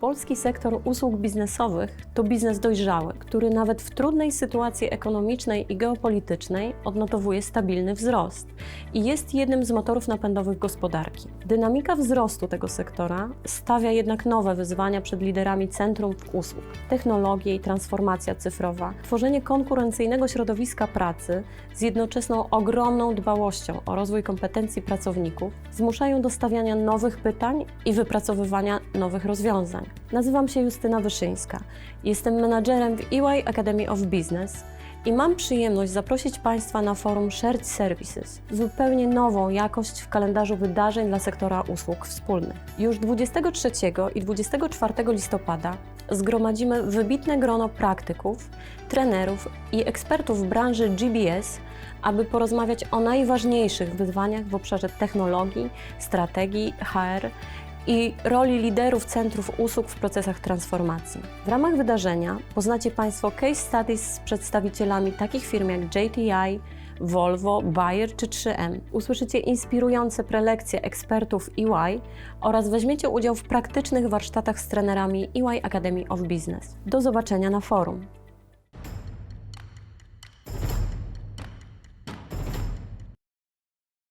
polski sektor usług biznesowych to biznes dojrzały, który nawet w trudnej sytuacji ekonomicznej i geopolitycznej odnotowuje stabilny wzrost i jest jednym z motorów napędowych gospodarki. Dynamika wzrostu tego sektora stawia jednak nowe wyzwania przed liderami centrum usług. Technologie i transformacja cyfrowa, tworzenie konkurencyjnego środowiska pracy z jednoczesną ogromną dbałością o rozwój kompetencji pracowników zmuszają do stawiania nowych pytań i wypracowywania nowych rozwiązań. Nazywam się Justyna Wyszyńska. Jestem menadżerem w EY Academy of Business i mam przyjemność zaprosić Państwa na forum Shared Services, zupełnie nową jakość w kalendarzu wydarzeń dla sektora usług wspólnych. Już 23 i 24 listopada zgromadzimy wybitne grono praktyków, trenerów i ekspertów w branży GBS, aby porozmawiać o najważniejszych wyzwaniach w obszarze technologii, strategii, HR i roli liderów centrów usług w procesach transformacji. W ramach wydarzenia poznacie Państwo case studies z przedstawicielami takich firm jak JTI, Volvo, Bayer czy 3M. Usłyszycie inspirujące prelekcje ekspertów EY oraz weźmiecie udział w praktycznych warsztatach z trenerami EY Academy of Business. Do zobaczenia na forum.